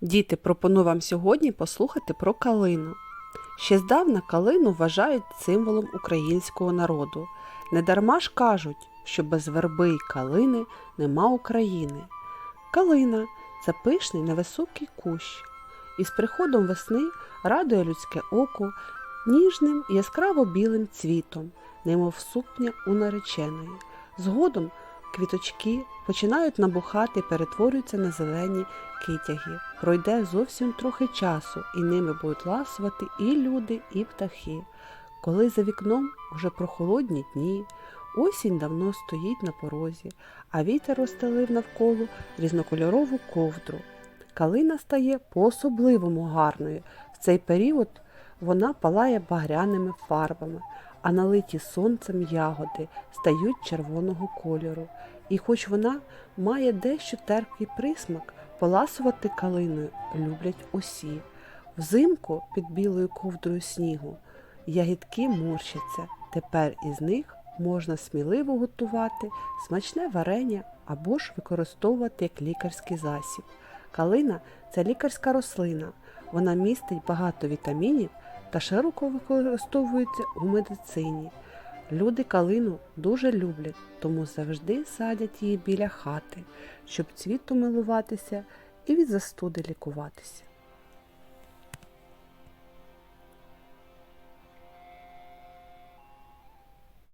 Діти, пропоную вам сьогодні послухати про калину. Ще здавна калину вважають символом українського народу. Недарма ж кажуть, що без верби й калини нема України. Калина це пишний невисокий кущ. І з приходом весни радує людське око ніжним яскраво білим цвітом, немов сукня у нареченої. Згодом квіточки починають набухати перетворюються на зелені китяги. Пройде зовсім трохи часу, і ними будуть ласувати і люди, і птахи. Коли за вікном уже прохолодні дні, осінь давно стоїть на порозі, а вітер розстелив навколо різнокольорову ковдру. Калина стає по-особливому гарною. В цей період вона палає багряними фарбами, а налиті сонцем ягоди стають червоного кольору. І хоч вона має дещо терпкий присмак, поласувати калиною люблять усі. Взимку під білою ковдрою снігу ягідки морщаться. Тепер із них можна сміливо готувати смачне варення або ж використовувати як лікарський засіб. Калина це лікарська рослина. Вона містить багато вітамінів та широко використовується у медицині. Люди калину дуже люблять, тому завжди садять її біля хати, щоб цвітом милуватися і від застуди лікуватися.